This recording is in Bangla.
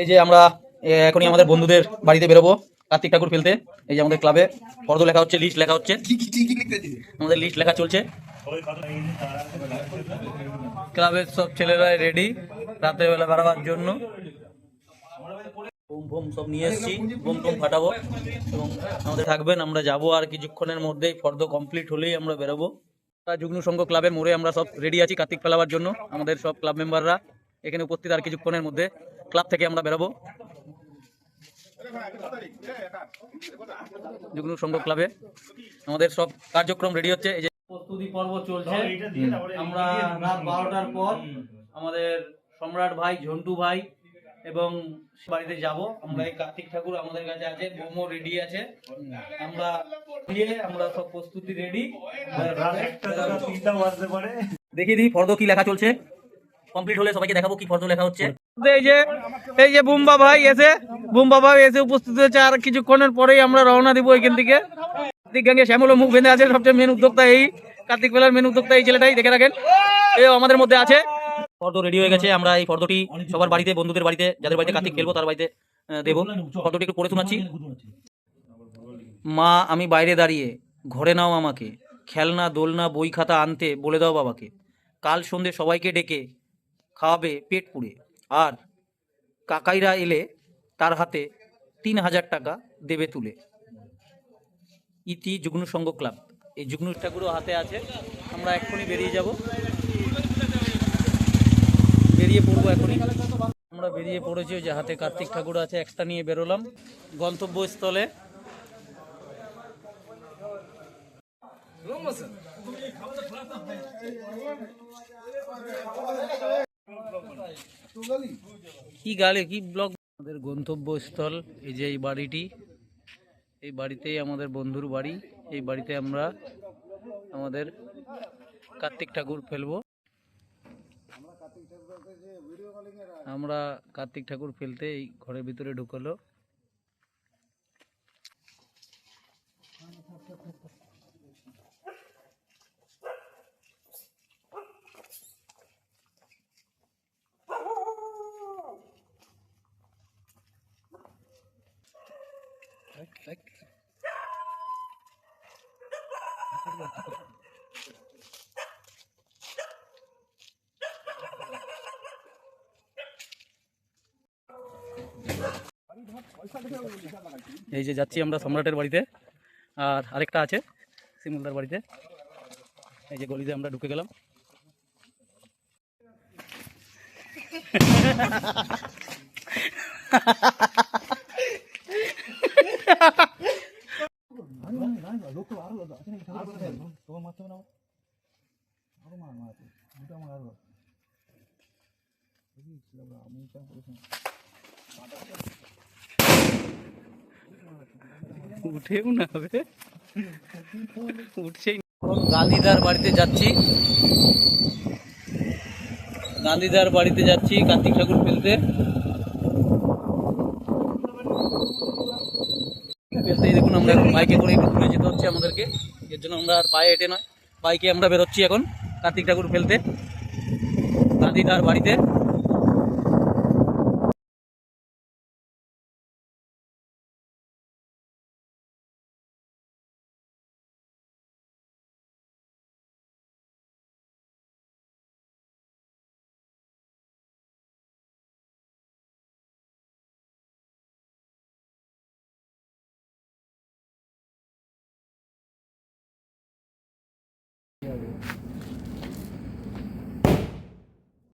এই যে আমরা এখনই আমাদের বন্ধুদের বাড়িতে বেরোবো কার্তিক ঠাকুর ফেলতে। এই যে আমাদের ক্লাবে ফর্দ লেখা হচ্ছে লিস্ট লেখা হচ্ছে। আমাদের লিস্ট লেখা চলছে। ক্লাবের সব ছেলেরা রেডি রাত্রেবেলা বেড়াবার জন্য। বোম ফোম সব নিয়ে এসেছি বোম টোম ফাটাবো। এবং আমাদের থাকবেন আমরা যাব আর কিছুক্ষণের মধ্যেই ফর্দ কমপ্লিট হলেই আমরা বেরোবো। তা যুগ্ন সংঘ ক্লাবের মোড়ে আমরা সব রেডি আছি কার্তিক ফেলাবার জন্য আমাদের সব ক্লাব মেম্বাররা এখানে উপস্থিত আর কিছুক্ষণের মধ্যে ক্লাব থেকে আমরা বেরোবো। যুগ্ন সংঘ ক্লাবে আমাদের সব কার্যক্রম রেডি হচ্ছে। এই যে প্রস্তুতি পর্ব চলছে। আমরা রাত বারোটার পর আমাদের সম্রাট ভাই ঝন্টু ভাই এবং বাড়িতে যাব। আমরা এই কার্তিক ঠাকুর আমাদের কাছে আছে বোমও রেডি আছে। আমরা গিয়ে আমরা সব প্রস্তুতি রেডি দেখি দিই ফর্দ কি লেখা চলছে? কমপ্লিট হলে সবাইকে দেখাবো কি ফর্দ লেখা হচ্ছে। এই যে এই যে বুম্বা ভাই এসে বুম্বা ভাই এসে উপস্থিত হয়েছে আর কিছুক্ষণের পরেই আমরা রওনা দিব এখান থেকে। কার্তিক গাঙ্গে শ্যামল মুখ বেঁধে আছে সবচেয়ে মেন উদ্যোক্তা এই কার্তিক বেলার মেন উদ্যোক্তা এই ছেলেটাই দেখে রাখেন। এও আমাদের মধ্যে আছে। ফর্দ রেডি হয়ে গেছে আমরা এই ফর্দটি সবার বাড়িতে বন্ধুদের বাড়িতে যাদের বাড়িতে কার্তিক খেলব তার বাড়িতে দেবো। ফর্দটি একটু পড়ে শোনাচ্ছি মা আমি বাইরে দাঁড়িয়ে ঘরে নাও আমাকে। খেলনা দোলনা বই খাতা আনতে বলে দাও বাবাকে। কাল সন্ধে সবাইকে ডেকে খাওয়াবে পেট পুড়ে। আর কাকাইরা এলে তার হাতে তিন হাজার টাকা দেবে তুলে। ইতি যুগ্ন সংঘ ক্লাব। এই যুগ্ন ঠাকুরও হাতে আছে। আমরা এক্ষুনি বেরিয়ে যাব। বেরিয়ে পড়ব এখনই। আমরা বেরিয়ে পড়েছি যে হাতে কার্তিক ঠাকুর আছে একটা নিয়ে বেরোলাম গন্তব্যস্থলে। কি গালে, কি ব্লক আমাদের গন্তব্যস্থল, এই যে এই বাড়িটি, এই বাড়িতেই আমাদের বন্ধুর বাড়ি, এই বাড়িতে আমরা আমাদের কার্তিক ঠাকুর ফেলব। আমরা কার্তিক ঠাকুর ফেলতে এই ঘরের ভিতরে ঢুকলো। এই যে যাচ্ছি আমরা সম্রাটের বাড়িতে। আর আরেকটা আছে শিমুলদার বাড়িতে। এই যে গলিতে আমরা ঢুকে গেলাম। উঠেও না হবে উঠছেই গান্ধীদার বাড়িতে যাচ্ছি। গান্ধীদার বাড়িতে যাচ্ছি কার্তিক ঠাকুর ফেলতে। ফেলতেই দেখুন আমরা এখন বাইকে করে ঘুরে যেতে হচ্ছে আমাদেরকে। এর জন্য আমরা আর পায়ে হেঁটে নয়। বাইকে আমরা বেরোচ্ছি এখন কার্তিক ঠাকুর ফেলতে। গান্ধীদার বাড়িতে।